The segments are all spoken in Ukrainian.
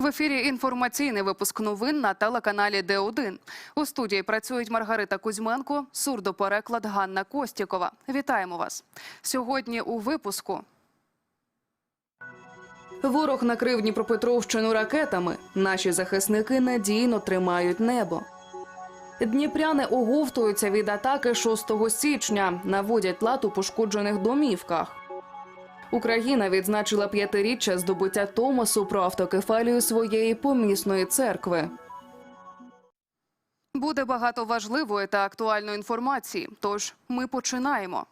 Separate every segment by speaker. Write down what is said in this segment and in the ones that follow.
Speaker 1: В ефірі інформаційний випуск новин на телеканалі Д1. У студії працюють Маргарита Кузьменко, сурдопереклад Ганна Костікова. Вітаємо вас. Сьогодні у випуску. Ворог накрив Дніпропетровщину ракетами. Наші захисники надійно тримають небо. Дніпряни оговтуються від атаки 6 січня, наводять лад у пошкоджених домівках. Україна відзначила п'ятиріччя здобуття Томасу про автокефалію своєї помісної церкви. Буде багато важливої та актуальної інформації. Тож ми починаємо.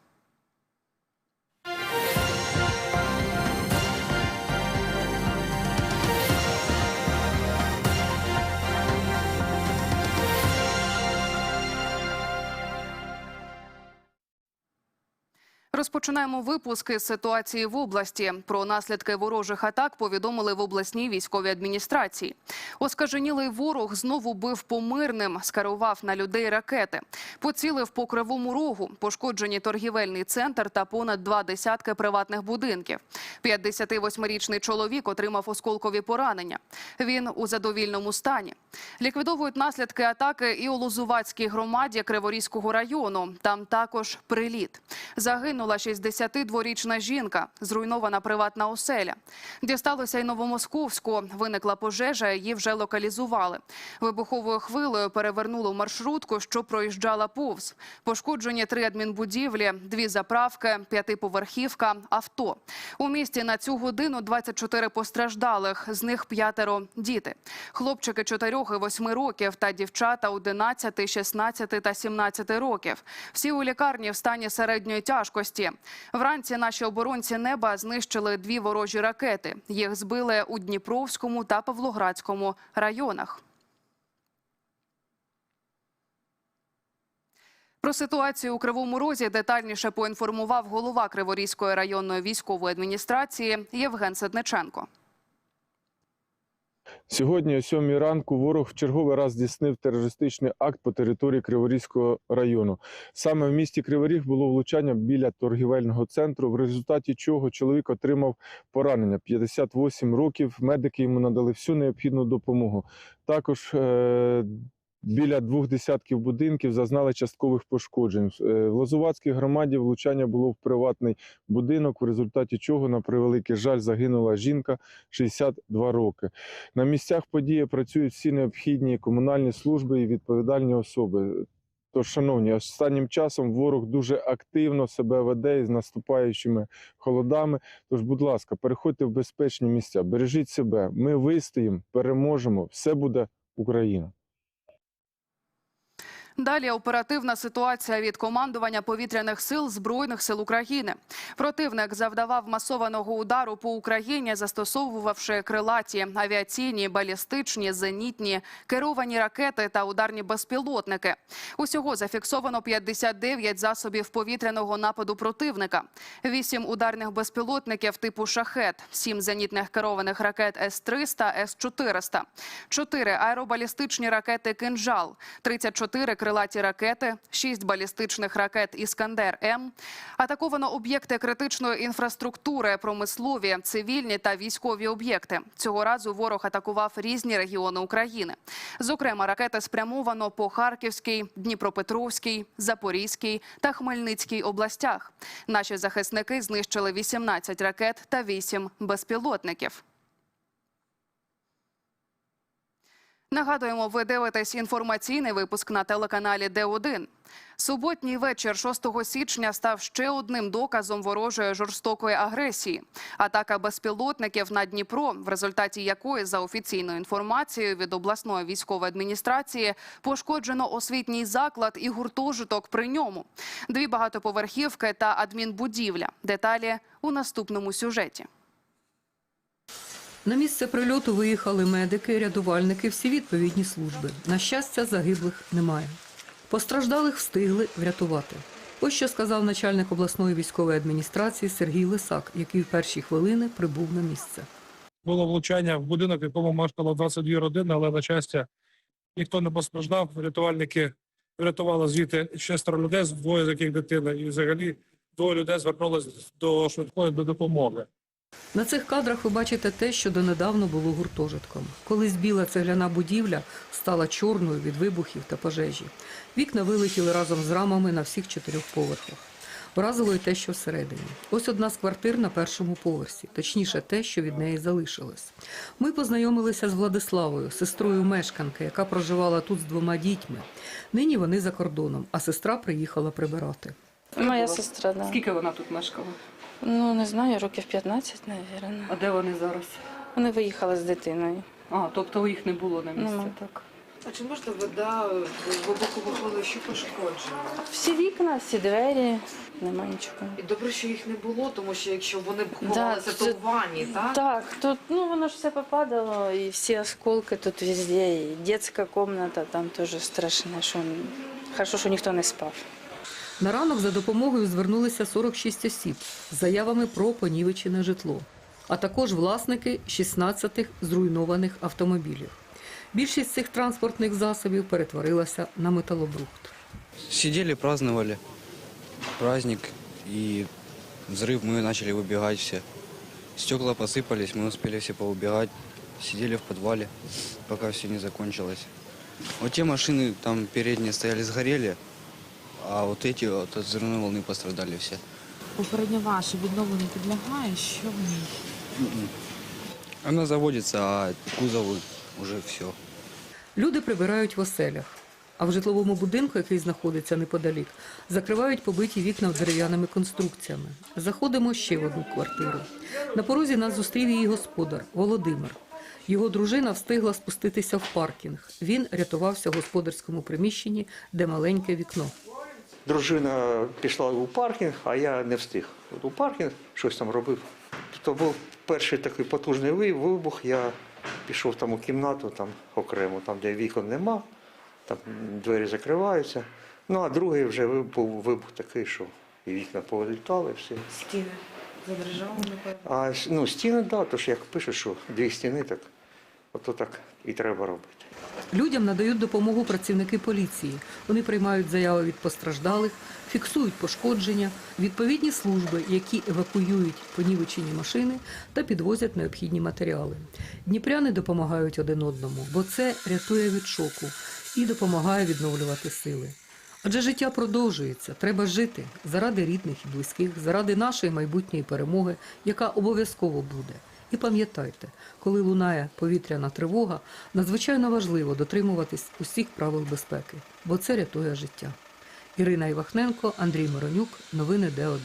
Speaker 1: Розпочинаємо випуски з ситуації в області. Про наслідки ворожих атак повідомили в обласній військовій адміністрації. Оскаженілий ворог знову бив по мирним, скерував на людей ракети. Поцілив по кривому рогу, пошкоджені торгівельний центр та понад два десятки приватних будинків. 58-річний чоловік отримав осколкові поранення. Він у задовільному стані. Ліквідовують наслідки атаки і у Лозувацькій громаді Криворізького району. Там також приліт. Загинула 62-річна жінка, зруйнована приватна оселя. Дісталося й Новомосковську. Виникла пожежа, її вже локалізували. Вибуховою хвилею перевернуло маршрутку, що проїжджала повз. Пошкоджені три адмінбудівлі, дві заправки, п'ятиповерхівка, авто. У місті на цю годину 24 постраждалих, з них п'ятеро діти. Хлопчики 4 і 8 років та дівчата 11, 16 та 17 років. Всі у лікарні в стані середньої тяжкості. Вранці наші оборонці неба знищили дві ворожі ракети. Їх збили у Дніпровському та Павлоградському районах. Про ситуацію у Кривому Розі детальніше поінформував голова Криворізької районної військової адміністрації Євген Сидниченко.
Speaker 2: Сьогодні о 7 ранку ворог в черговий раз здійснив терористичний акт по території Криворізького району. Саме в місті Криворіг було влучання біля торгівельного центру, в результаті чого чоловік отримав поранення 58 років. Медики йому надали всю необхідну допомогу. Також е- Біля двох десятків будинків зазнали часткових пошкоджень. Е, В Лозувацькій громаді влучання було в приватний будинок, в результаті чого, на превеликий жаль, загинула жінка 62 роки. На місцях події працюють всі необхідні комунальні служби і відповідальні особи. Тож, шановні, останнім часом ворог дуже активно себе веде із наступаючими холодами. Тож, будь ласка, переходьте в безпечні місця, бережіть себе. Ми вистоїмо, переможемо. Все буде Україна.
Speaker 1: Далі оперативна ситуація від командування повітряних сил збройних сил України. Противник завдавав масованого удару по Україні, застосовувавши крилаті авіаційні, балістичні, зенітні, керовані ракети та ударні безпілотники. Усього зафіксовано 59 засобів повітряного нападу противника, 8 ударних безпілотників типу шахет, 7 зенітних керованих ракет С-300, С-400, 4 аеробалістичні ракети «Кинжал», 34 крилаті ракети, 6 балістичних ракет «Іскандер-М». Атаковано об'єкти критичної інфраструктури, промислові, цивільні та військові об'єкти. Цього разу ворог атакував різні регіони України. Зокрема, ракети спрямовано по Харківській, Дніпропетровській, Запорізькій та Хмельницькій областях. Наші захисники знищили 18 ракет та 8 безпілотників. Нагадуємо, ви дивитесь інформаційний випуск на телеканалі Д1. Суботній вечір 6 січня став ще одним доказом ворожої жорстокої агресії. Атака безпілотників на Дніпро, в результаті якої, за офіційною інформацією від обласної військової адміністрації, пошкоджено освітній заклад і гуртожиток при ньому, дві багатоповерхівки та адмінбудівля. Деталі у наступному сюжеті.
Speaker 3: На місце прильоту виїхали медики, рятувальники, всі відповідні служби. На щастя, загиблих немає. Постраждалих встигли врятувати. Ось що сказав начальник обласної військової адміністрації Сергій Лисак, який в перші хвилини прибув на місце.
Speaker 4: було влучання в будинок, в якому мешкало 22 родини, але на щастя ніхто не постраждав. Рятувальники врятували звідти шестеро людей, двоє з яких дитина, і взагалі двоє людей звернулися до швидкої до допомоги.
Speaker 3: На цих кадрах ви бачите те, що донедавна було гуртожитком. Колись біла цегляна будівля стала чорною від вибухів та пожежі. Вікна вилетіли разом з рамами на всіх чотирьох поверхах. Вразило й те, що всередині. Ось одна з квартир на першому поверсі, точніше, те, що від неї залишилось. Ми познайомилися з Владиславою, сестрою мешканки, яка проживала тут з двома дітьми. Нині вони за кордоном, а сестра приїхала прибирати.
Speaker 5: Моя сестра, да.
Speaker 3: Скільки вона тут мешкала?
Speaker 5: Ну, не знаю, років 15, мабуть.
Speaker 3: А де вони зараз?
Speaker 5: Вони виїхали з дитиною.
Speaker 3: А, тобто їх не було на місці,
Speaker 5: Нема.
Speaker 3: так?
Speaker 6: А чи можна вода глибоко виходила, що пошкоджена?
Speaker 5: Всі вікна, всі двері, нема нічого.
Speaker 6: І добре, що їх не було, тому що якщо вони б
Speaker 5: Да,
Speaker 6: ховалися,
Speaker 5: це-
Speaker 6: то в ванні, так?
Speaker 5: Так, тут ну воно ж все попадало, і всі осколки тут везде, і дитяча кімната там теж страшне, що хорошо, що ніхто не спав.
Speaker 3: На ранок за допомогою звернулися 46 осіб з заявами про понівечене житло, а також власники 16 зруйнованих автомобілів. Більшість цих транспортних засобів перетворилася на металобрухт.
Speaker 7: Сидели, праздновали праздник, и взрыв, мы начали выбегать все. Стекла посыпались, мы успели все поубегать. Сидели в подвале, пока все не закончилось. Вот те машины там передние стояли, сгорели, а вот эти вот от взрывной волны пострадали все.
Speaker 8: Попередньо ваше відновленню підлягає, що в ній?
Speaker 7: Она заводится, а кузовы уже все.
Speaker 3: Люди прибирають в оселях, а в житловому будинку, який знаходиться неподалік, закривають побиті вікна дерев'яними конструкціями. Заходимо ще в одну квартиру. На порозі нас зустрів її господар Володимир. Його дружина встигла спуститися в паркінг. Він рятувався в господарському приміщенні, де маленьке вікно.
Speaker 9: Дружина пішла у паркінг, а я не встиг. От у паркінг щось там робив. То був перший такий потужний вибух. Я пішов там у кімнату, там окремо, там, де вікон нема, там двері закриваються. Ну а другий вже був вибух такий, що і вікна повилітали, все.
Speaker 8: Стіни задержали, напевно.
Speaker 9: А ну, стіни, так, да, то ж як пишуть, що дві стіни, так ото так і треба робити.
Speaker 3: Людям надають допомогу працівники поліції. Вони приймають заяви від постраждалих, фіксують пошкодження, відповідні служби, які евакуюють понівечені машини та підвозять необхідні матеріали. Дніпряни допомагають один одному, бо це рятує від шоку і допомагає відновлювати сили. Адже життя продовжується, треба жити заради рідних і близьких, заради нашої майбутньої перемоги, яка обов'язково буде. І пам'ятайте, коли лунає повітряна тривога, надзвичайно важливо дотримуватись усіх правил безпеки, бо це рятує життя. Ірина Івахненко, Андрій Моронюк, новини Д1.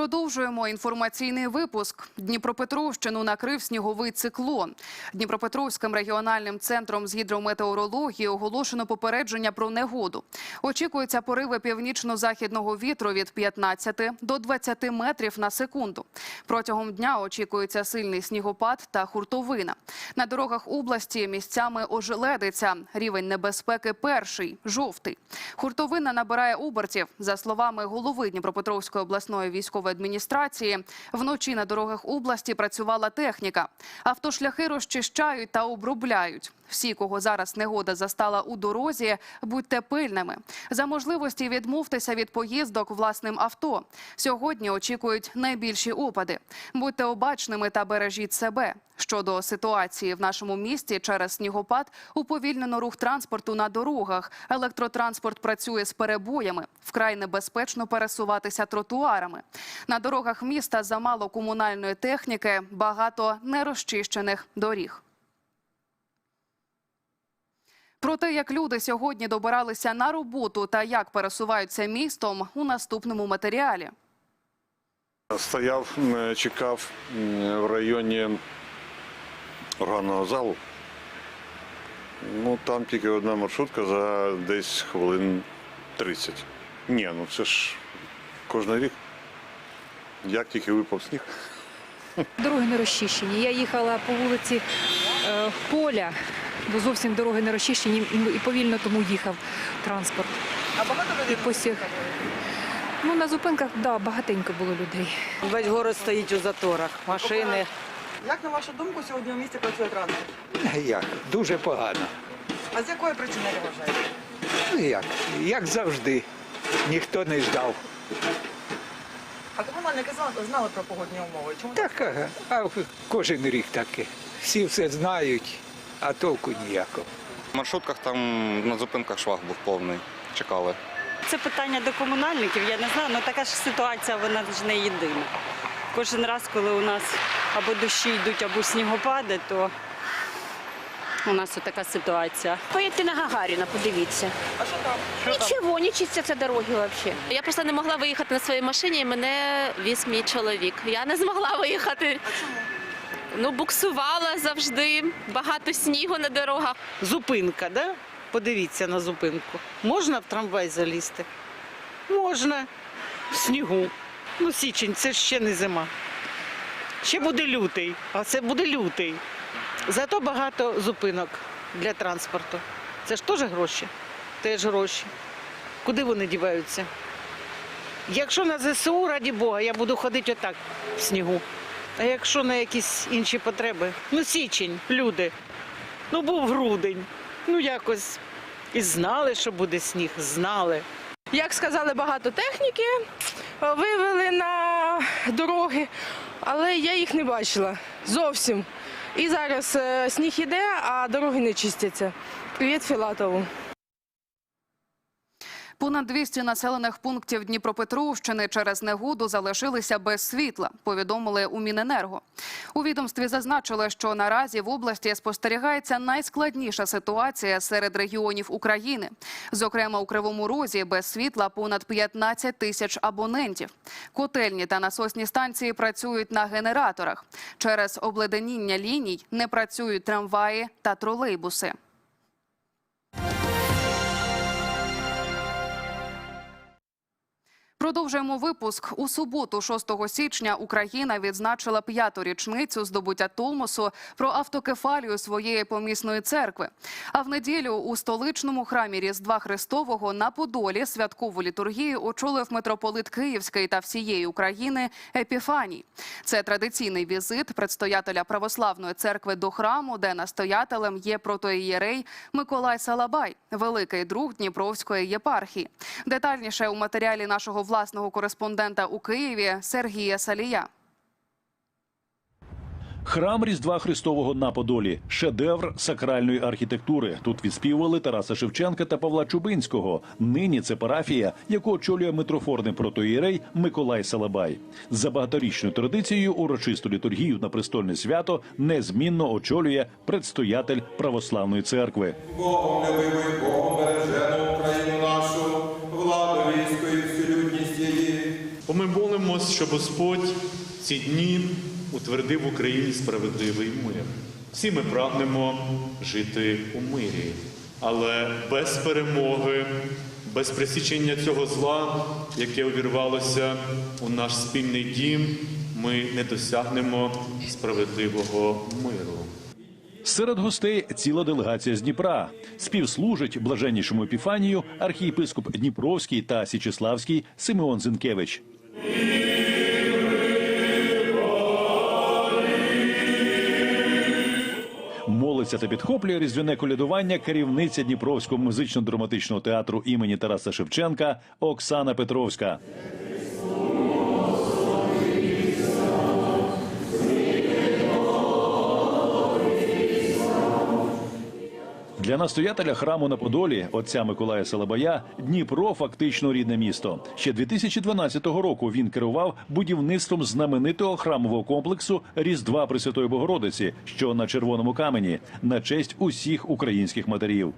Speaker 1: Продовжуємо інформаційний випуск. Дніпропетровщину накрив сніговий циклон. Дніпропетровським регіональним центром з гідрометеорології оголошено попередження про негоду. Очікуються пориви північно-західного вітру від 15 до 20 метрів на секунду. Протягом дня очікується сильний снігопад та хуртовина. На дорогах області місцями ожеледиться. Рівень небезпеки перший жовтий. Хуртовина набирає обертів. За словами голови Дніпропетровської обласної військової адміністрації, вночі на дорогах області працювала техніка. Автошляхи розчищають та обробляють. Всі, кого зараз негода застала у дорозі, будьте пильними. За можливості відмовтеся від поїздок власним авто. Сьогодні очікують найбільші опади. Будьте обачними та бережіть себе. Щодо ситуації в нашому місті через снігопад уповільнено рух транспорту на дорогах. Електротранспорт працює з перебоями. Вкрай небезпечно пересуватися тротуарами. На дорогах міста замало комунальної техніки, багато нерозчищених доріг. Про те, як люди сьогодні добиралися на роботу та як пересуваються містом, у наступному матеріалі.
Speaker 10: Стояв, чекав в районі органного залу. Ну, там тільки одна маршрутка за десь хвилин 30. Ні, ну це ж кожен рік. Як тільки випав сніг.
Speaker 11: Дороги не розчищені. Я їхала по вулиці е, поля, бо зовсім дороги не розчищені і повільно тому їхав транспорт.
Speaker 6: А багато людей
Speaker 11: Посів. Ну, на зупинках, да, багатенько було людей.
Speaker 6: Весь город стоїть у заторах, машини. Як на вашу думку сьогодні у місті працює транспорт?
Speaker 12: Як? Дуже погано.
Speaker 6: А з якої причини ви вважаєте?
Speaker 12: Ну як? Як завжди. ніхто не ждав.
Speaker 6: А комунальники знали, знали про погодні умови? Чому
Speaker 12: Так, а кожен рік таке. Всі все знають, а толку ніякого.
Speaker 7: В маршрутках там на зупинках швах був повний. Чекали.
Speaker 5: Це питання до комунальників, я не знаю, але така ж ситуація, вона ж не єдина. Кожен раз, коли у нас або дощі йдуть, або снігопади, то у нас така ситуація.
Speaker 13: Поїдьте на Гагаріна, подивіться.
Speaker 6: А що там? Що там?
Speaker 13: Нічого, не чистяться дороги взагалі. Я просто не могла виїхати на своїй машині, і мене віз мій чоловік. Я не змогла виїхати.
Speaker 6: А чому?
Speaker 13: Ну, буксувала завжди, багато снігу на дорогах.
Speaker 6: Зупинка, да? Подивіться на зупинку. Можна в трамвай залізти? Можна. В снігу. Ну, січень, це ж ще не зима. Ще буде лютий, а це буде лютий. Зато багато зупинок для транспорту. Це ж теж гроші. Теж гроші. Куди вони діваються? Якщо на ЗСУ, раді Бога, я буду ходити отак в снігу. А якщо на якісь інші потреби? Ну, січень, люди. Ну, був грудень. Ну, якось. І знали, що буде сніг, знали.
Speaker 14: Як сказали, багато техніки е, вивели на дороги, але я їх не бачила зовсім. І зараз е, сніг іде, а дороги не чистяться. Привіт Філатову.
Speaker 1: Понад 200 населених пунктів Дніпропетровщини через негоду залишилися без світла, повідомили у Міненерго. У відомстві зазначили, що наразі в області спостерігається найскладніша ситуація серед регіонів України. Зокрема, у Кривому Розі без світла понад 15 тисяч абонентів. Котельні та насосні станції працюють на генераторах. Через обледеніння ліній не працюють трамваї та тролейбуси. Продовжуємо випуск. У суботу, 6 січня, Україна відзначила п'яту річницю здобуття Томосу про автокефалію своєї помісної церкви. А в неділю у столичному храмі Різдва Христового на Подолі святкову літургію очолив митрополит Київський та всієї України Епіфаній. Це традиційний візит предстоятеля православної церкви до храму, де настоятелем є протоієрей Миколай Салабай, великий друг Дніпровської єпархії. Детальніше у матеріалі нашого власного кореспондента у Києві Сергія Салія.
Speaker 15: Храм Різдва Христового на Подолі шедевр сакральної архітектури. Тут відспівували Тараса Шевченка та Павла Чубинського. Нині це парафія, яку очолює митрофорний протоїрей Миколай Салабай. За багаторічною традицією урочисту літургію на престольне свято незмінно очолює предстоятель православної церкви.
Speaker 16: Богом любимий, Богом бережену Україну нашу,
Speaker 17: ми молимось, що Господь ці дні утвердив в Україні справедливий мир. Всі ми прагнемо жити у мирі, але без перемоги, без присічення цього зла, яке увірвалося у наш спільний дім, ми не досягнемо справедливого миру.
Speaker 15: Серед гостей ціла делегація з Дніпра. Співслужить блаженнішому епіфанію архієпископ Дніпровський та Січеславський Симеон Зинкевич. Молиться та підхоплює різдвяне колядування керівниця Дніпровського музично-драматичного театру імені Тараса Шевченка Оксана Петровська. Для настоятеля храму на Подолі, отця Миколая Салабая, Дніпро фактично рідне місто. Ще 2012 року він керував будівництвом знаменитого храмового комплексу Різдва Пресвятої Богородиці, що на червоному камені, на честь усіх українських матерів.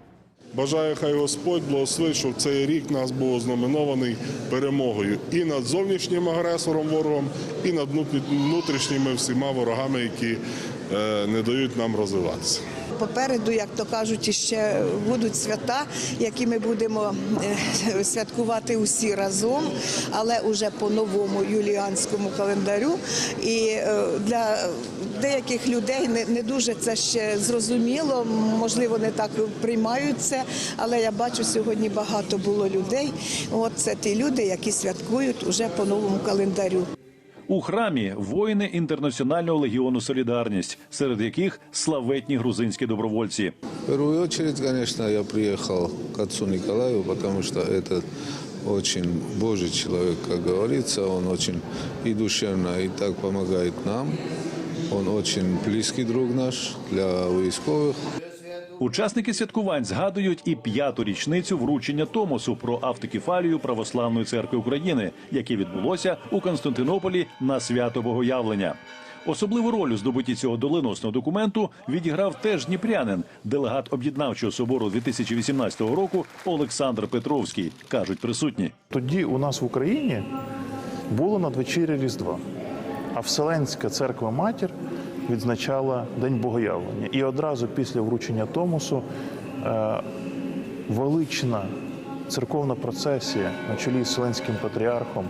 Speaker 18: Бажаю, хай Господь благословить, щоб цей рік нас був ознаменований перемогою і над зовнішнім агресором ворогом, і над внутрішніми всіма ворогами, які е, не дають нам розвиватися.
Speaker 19: Попереду, як то кажуть, ще будуть свята, які ми будемо е, святкувати усі разом, але уже по новому юліанському календарю. І е, для деяких людей не, дуже це ще зрозуміло, можливо, не так приймають це, але я бачу, сьогодні багато було людей. От це ті люди, які святкують уже по новому календарю.
Speaker 15: У храмі воїни інтернаціонального легіону Солідарність, серед яких славетні грузинські добровольці.
Speaker 20: В первую очередь, конечно, я приехал к отцу Николаю, потому что это очень Божий человек, как говорится. Он очень и душевно, и так помогает нам. Он очень близкий друг наш для військових.
Speaker 15: Учасники святкувань згадують і п'яту річницю вручення Томосу про автокефалію Православної церкви України, яке відбулося у Константинополі на свято Богоявлення. Особливу роль у здобутті цього доленосного документу відіграв теж дніпрянин, делегат об'єднавчого собору 2018 року Олександр Петровський, кажуть присутні.
Speaker 21: Тоді у нас в Україні було надвечір'я Різдва, а Вселенська церква Матір відзначала День Богоявлення. І одразу після вручення Томосу е, велична церковна процесія на чолі з Вселенським патріархом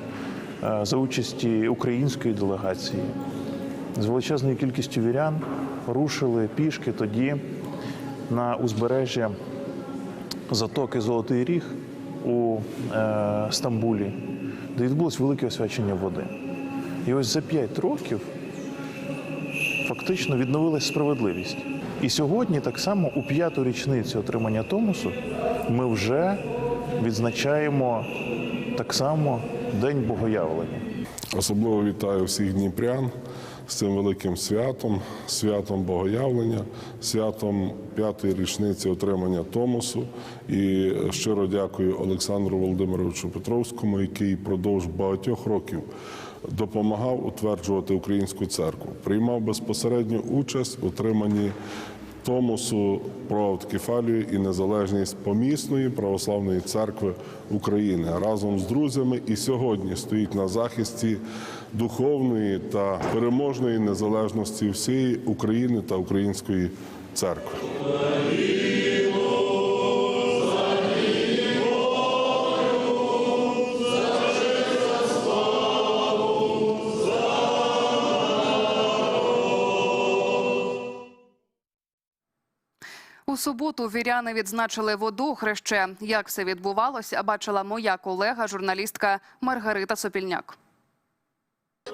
Speaker 21: е, за участі української делегації з величезною кількістю вірян рушили пішки тоді на узбережжя затоки Золотий Ріг у е, Стамбулі, де відбулось велике освячення води. І ось за п'ять років фактично відновилась справедливість. І сьогодні, так само, у п'яту річницю отримання Томосу, ми вже відзначаємо так само День Богоявлення.
Speaker 18: Особливо вітаю всіх дніпрян з цим великим святом, святом Богоявлення, святом п'ятої річниці отримання Томосу. І щиро дякую Олександру Володимировичу Петровському, який продовж багатьох років допомагав утверджувати українську церкву, приймав безпосередню участь в отриманні Томосу про автокефалію і незалежність помісної православної церкви України разом з друзями і сьогодні стоїть на захисті духовної та переможної незалежності всієї України та української церкви.
Speaker 1: Суботу віряни відзначили водохреще. Як все відбувалося, бачила моя колега, журналістка Маргарита Сопільняк.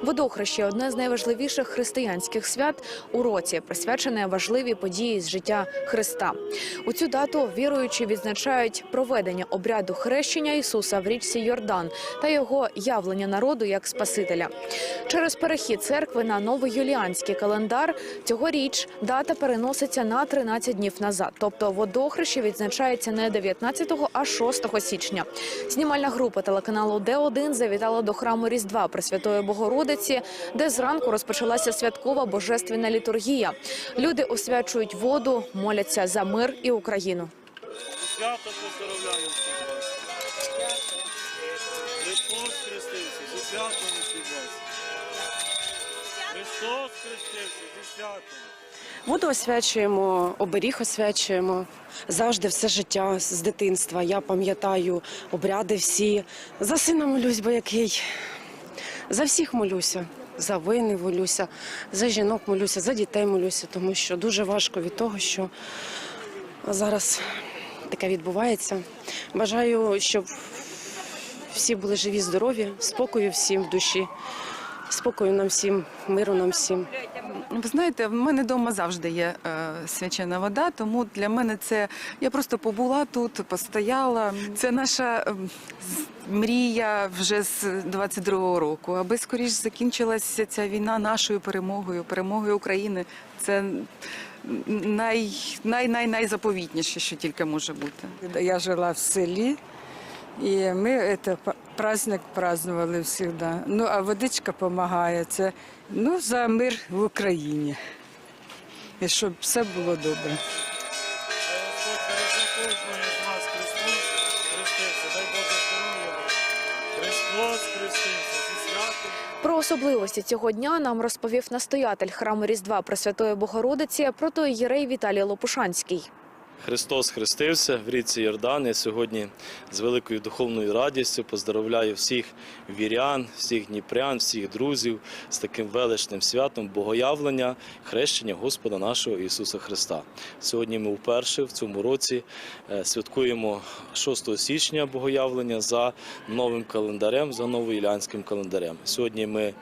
Speaker 22: Водохреще одне з найважливіших християнських свят у році, присвячене важливій події з життя Христа. У цю дату віруючі відзначають проведення обряду хрещення Ісуса в річці Йордан та його явлення народу як Спасителя. Через перехід церкви на новоюліанський календар цьогоріч дата переноситься на 13 днів назад. Тобто водохреще відзначається не 19, а 6 січня. Знімальна група телеканалу Д1 завітала до храму Різдва Пресвятої Богородиці, де зранку розпочалася святкова божественна літургія. Люди освячують воду, моляться за мир і Україну.
Speaker 23: Свято поздравляю всіх вас. Христос хрестився, зі святом усіх вас. Христос хрестився, зі святом.
Speaker 24: Воду освячуємо, оберіг освячуємо завжди все життя з дитинства. Я пам'ятаю обряди всі. За сина молюсь, бо який. За всіх молюся. За воїни молюся, за жінок молюся, за дітей молюся, тому що дуже важко від того, що зараз таке відбувається. Бажаю, щоб всі були живі, здорові, спокою всім в душі, спокою нам всім, миру нам всім.
Speaker 25: Ви знаєте, в мене вдома завжди є е, свячена вода, тому для мене це я просто побула тут, постояла. Це наша е, мрія вже з 22-го року, аби скоріш закінчилася ця війна нашою перемогою, перемогою України. Це най, най, най, найзаповітніше, що тільки може бути.
Speaker 26: Я жила в селі, і ми это, п- праздник празднували завжди. Ну, а водичка допомагає. Це ну, за мир в Україні. І щоб все було добре.
Speaker 22: Про особливості цього дня нам розповів настоятель храму Різдва Пресвятої Богородиці протоієрей Віталій Лопушанський.
Speaker 23: Христос хрестився в річці Йордан. Я сьогодні з великою духовною радістю поздравляю всіх вірян, всіх дніпрян, всіх друзів з таким величним святом Богоявлення, хрещення Господа нашого Ісуса Христа. Сьогодні ми вперше в цьому році е, святкуємо 6 січня Богоявлення за новим календарем, за новоілянським календарем. Сьогодні ми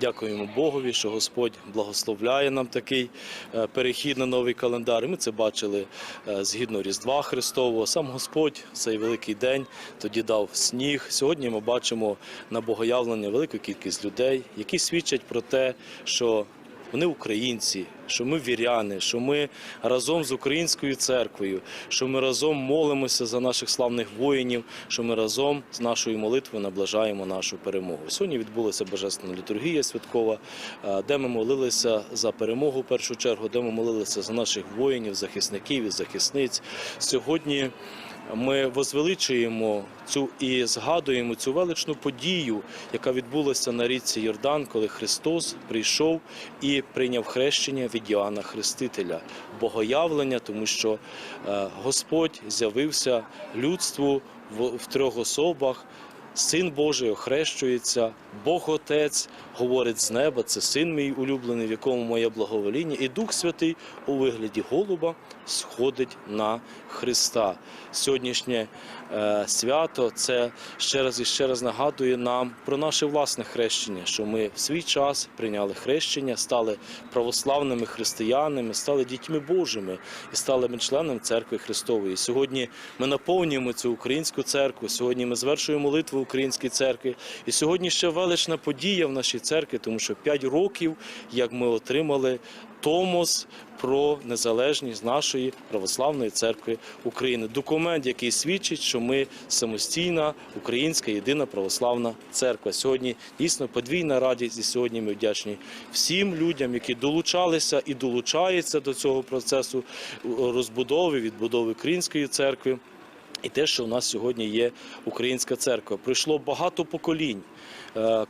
Speaker 23: дякуємо Богові, що Господь благословляє нам такий е, перехід на новий календар. Ми це бачили е, згідно Різдва Христового. Сам Господь в цей великий день тоді дав сніг. Сьогодні ми бачимо на богоявлення велику кількість людей, які свідчать про те, що вони українці, що ми віряни, що ми разом з українською церквою, що ми разом молимося за наших славних воїнів, що ми разом з нашою молитвою наближаємо нашу перемогу. Сьогодні відбулася божественна літургія святкова, е, де ми молилися за перемогу в першу чергу, де ми молилися за наших воїнів, захисників і захисниць. Сьогодні ми возвеличуємо цю і згадуємо цю величну подію, яка відбулася на річці Йордан, коли Христос прийшов і прийняв хрещення від Іоанна Хрестителя, богоявлення, тому що е, Господь з'явився людству в, в трьох особах. Син Божий охрещується, Бог Отець говорить з неба, це син мій улюблений, в якому моє благовоління, і Дух Святий у вигляді голуба сходить на Христа. Сьогоднішнє е, свято це ще раз і ще раз нагадує нам про наше власне хрещення, що ми в свій час прийняли хрещення, стали православними християнами, стали дітьми Божими і стали ми членами церкви Христової. Сьогодні ми наповнюємо цю українську церкву. Сьогодні ми звершуємо молитву в українській церкві. І сьогодні ще велична подія в нашій церкві, тому що 5 років, як ми отримали Томос про незалежність нашої православної церкви України. Документ, який свідчить, що ми самостійна українська єдина православна церква. Сьогодні дійсно подвійна радість, і сьогодні ми вдячні всім людям, які долучалися і долучаються до цього процесу розбудови, відбудови української церкви. І те, що у нас сьогодні є українська церква, пройшло багато поколінь,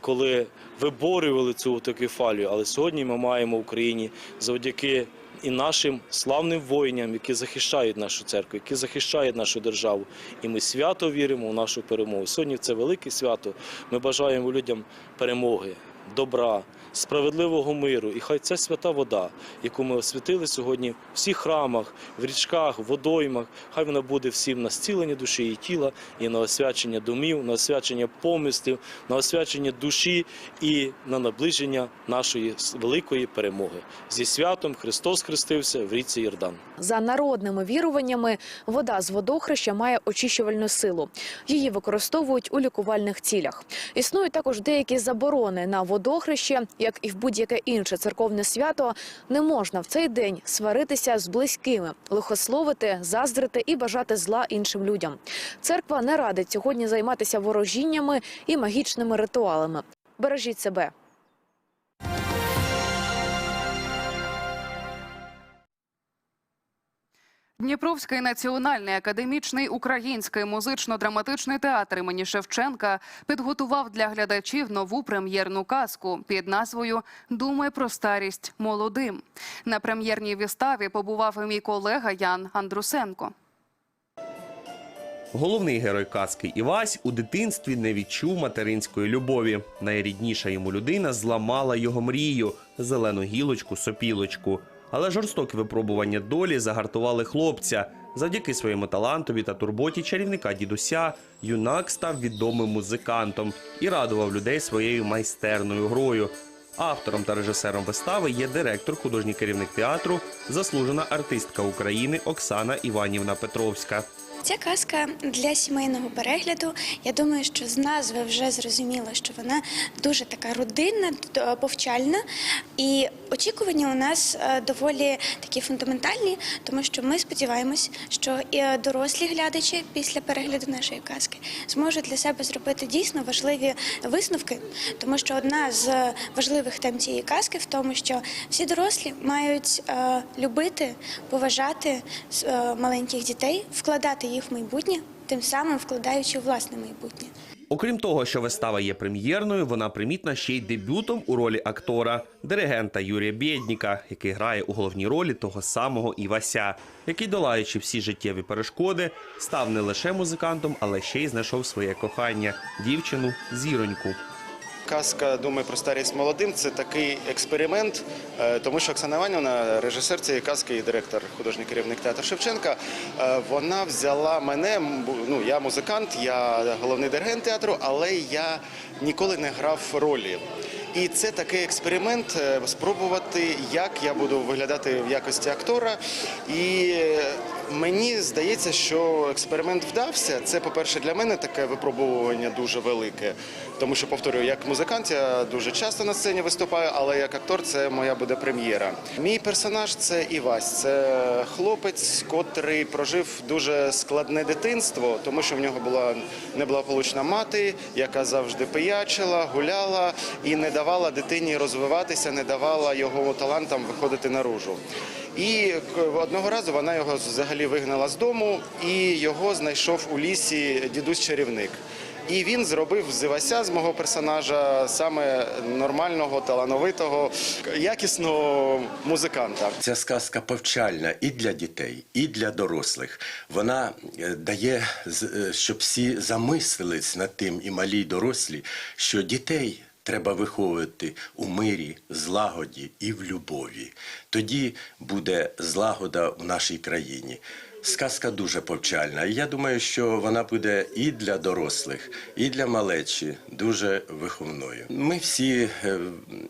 Speaker 23: коли виборювали цю автокефалію. Але сьогодні ми маємо в Україні завдяки і нашим славним воїнам, які захищають нашу церкву, які захищають нашу державу. І ми свято віримо в нашу перемогу. Сьогодні це велике свято. Ми бажаємо людям перемоги, добра, справедливого миру. І хай ця свята вода, яку ми освятили сьогодні в всіх храмах, в річках, водоймах, хай вона буде всім на зцілення душі і тіла, і на освячення домів, на освячення помислів, на освячення душі і на наближення нашої великої перемоги. Зі святом Христос хрестився в річці Йордан.
Speaker 22: За народними віруваннями, вода з водохреща має очищувальну силу. Її використовують у лікувальних цілях. Існують також деякі заборони на водохреще, як і в будь-яке інше церковне свято. Не можна в цей день сваритися з близькими, лихословити, заздрити і бажати зла іншим людям. Церква не радить сьогодні займатися ворожіннями і магічними ритуалами. Бережіть себе.
Speaker 1: Дніпровський національний академічний український музично-драматичний театр імені Шевченка підготував для глядачів нову прем'єрну казку під назвою Думай про старість молодим. На прем'єрній виставі побував і мій колега Ян Андрусенко.
Speaker 27: Головний герой казки Івась у дитинстві не відчув материнської любові. Найрідніша йому людина зламала його мрію зелену гілочку, сопілочку. Але жорстокі випробування долі загартували хлопця. Завдяки своєму талантові та турботі чарівника дідуся юнак став відомим музикантом і радував людей своєю майстерною грою. Автором та режисером вистави є директор, художній керівник театру, заслужена артистка України Оксана Іванівна Петровська.
Speaker 28: Ця казка для сімейного перегляду. Я думаю, що з назви вже зрозуміло, що вона дуже така родинна, повчальна. І очікування у нас е, доволі такі фундаментальні, тому що ми сподіваємось, що і е, дорослі глядачі після перегляду нашої казки зможуть для себе зробити дійсно важливі висновки, тому що одна з важливих тем цієї казки в тому, що всі дорослі мають е, любити, поважати е, маленьких дітей, вкладати їх майбутнє, тим самим вкладаючи власне майбутнє.
Speaker 27: Окрім того, що вистава є прем'єрною, вона примітна ще й дебютом у ролі актора, диригента Юрія Бєдніка, який грає у головній ролі того самого Івася, який, долаючи всі життєві перешкоди, став не лише музикантом, але ще й знайшов своє кохання дівчину зіроньку.
Speaker 29: Казка Думай про старість молодим це такий експеримент, е, тому що Оксана Іванівна, режисер цієї казки і директор, художній керівник театру Шевченка. е, Вона взяла мене. Ну я музикант, я головний диригент театру, але я ніколи не грав ролі. І це такий експеримент е, спробувати, як я буду виглядати в якості актора. І Мені здається, що експеримент вдався. Це, по-перше, для мене таке випробовування дуже велике. Тому що, повторюю, як музикант я дуже часто на сцені виступаю, але як актор це моя буде прем'єра. Мій персонаж це Івась. Це хлопець, котрий прожив дуже складне дитинство, тому що в нього була неблагополучна мати, яка завжди пиячила, гуляла і не давала дитині розвиватися, не давала його талантам виходити наружу. І одного разу вона його взагалі вигнала з дому, і його знайшов у лісі дідусь-чарівник. І він зробив з Івася, з мого персонажа, саме нормального, талановитого, якісного музиканта.
Speaker 30: Ця сказка повчальна і для дітей, і для дорослих. Вона е, дає, е, щоб всі замислились над тим, і малі, і дорослі, що дітей треба виховувати у мирі, злагоді і в любові. Тоді буде злагода в нашій країні. Сказка дуже повчальна, і я думаю, що вона буде і для дорослих, і для малечі дуже виховною. Ми всі, е,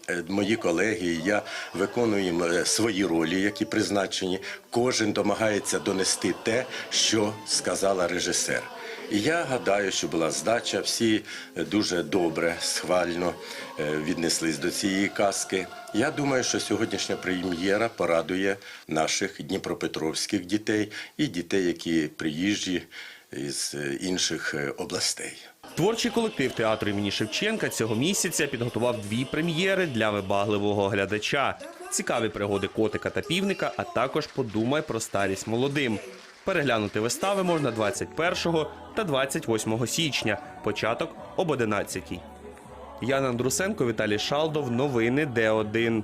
Speaker 30: е, мої колеги, я виконуємо е, свої ролі, які призначені. Кожен домагається донести те, що сказала режисер. Я гадаю, що була здача. Всі е, дуже добре, схвально е, віднеслись до цієї казки. Я думаю, що сьогоднішня прем'єра порадує наших дніпропетровських дітей і дітей, які приїжджі із е, інших областей.
Speaker 27: Творчий колектив театру імені Шевченка цього місяця підготував дві прем'єри для вибагливого глядача: цікаві пригоди котика та півника, а також подумай про старість молодим. Переглянути вистави можна 21 та 28 січня, початок об 11. Ян Андрусенко, Віталій Шалдов. Новини Д1.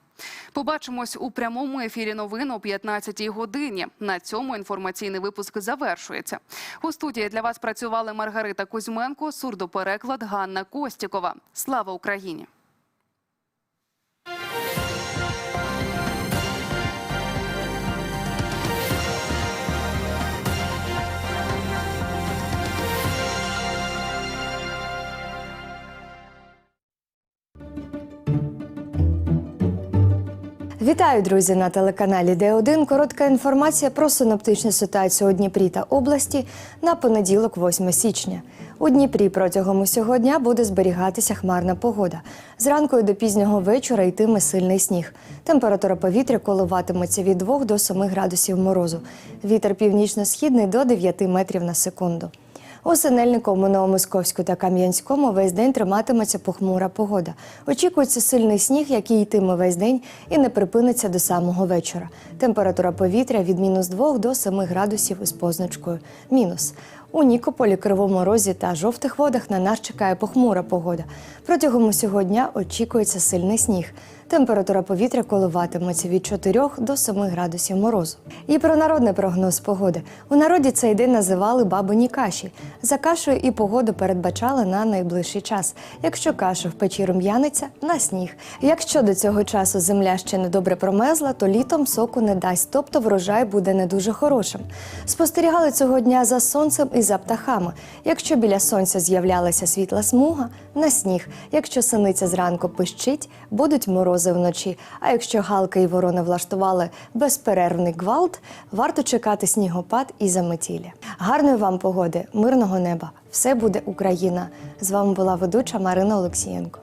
Speaker 1: Побачимось у прямому ефірі новин о 15-й годині. На цьому інформаційний випуск завершується. У студії для вас працювали Маргарита Кузьменко, сурдопереклад Ганна Костікова. Слава Україні!
Speaker 31: Вітаю, друзі, на телеканалі Д1. Коротка інформація про синоптичну ситуацію у Дніпрі та області на понеділок, 8 січня. У Дніпрі протягом усього дня буде зберігатися хмарна погода. Зранку і до пізнього вечора йтиме сильний сніг. Температура повітря коливатиметься від 2 до 7 градусів морозу. Вітер північно-східний до 9 метрів на секунду. У Синельниковому, Новомосковську та Кам'янському весь день триматиметься похмура погода. Очікується сильний сніг, який йтиме весь день і не припиниться до самого вечора. Температура повітря від мінус 2 до 7 градусів із позначкою мінус. У Нікополі, Кривому Розі та жовтих водах на нас чекає похмура погода. Протягом усього дня очікується сильний сніг. Температура повітря коливатиметься від 4 до 7 градусів морозу. І про народний прогноз погоди. У народі цей день називали бабині каші. За кашею і погоду передбачали на найближчий час. Якщо каша в печі рум'яниться на сніг. Якщо до цього часу земля ще не добре промезла, то літом соку не дасть, тобто врожай буде не дуже хорошим. Спостерігали цього дня за сонцем і за птахами. Якщо біля сонця з'являлася світла смуга, на сніг. Якщо синиця зранку пищить, будуть морози вночі. А якщо галки і ворони влаштували безперервний гвалт, варто чекати снігопад і заметілі. Гарної вам погоди, мирного неба! Все буде Україна! З вами була ведуча Марина Олексієнко.